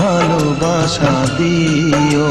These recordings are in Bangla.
ভালোবাসা দিও।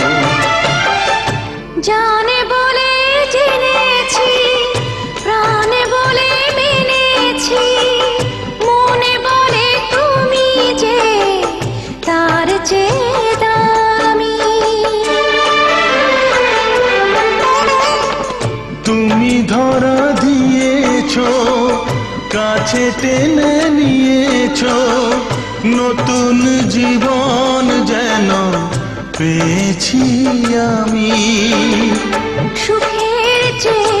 তুমি ধরা দিয়েছ কাছে টেনে নিয়েছ নতুন জীবন যেন পেয়েছি আমি। সুখের চেয়েও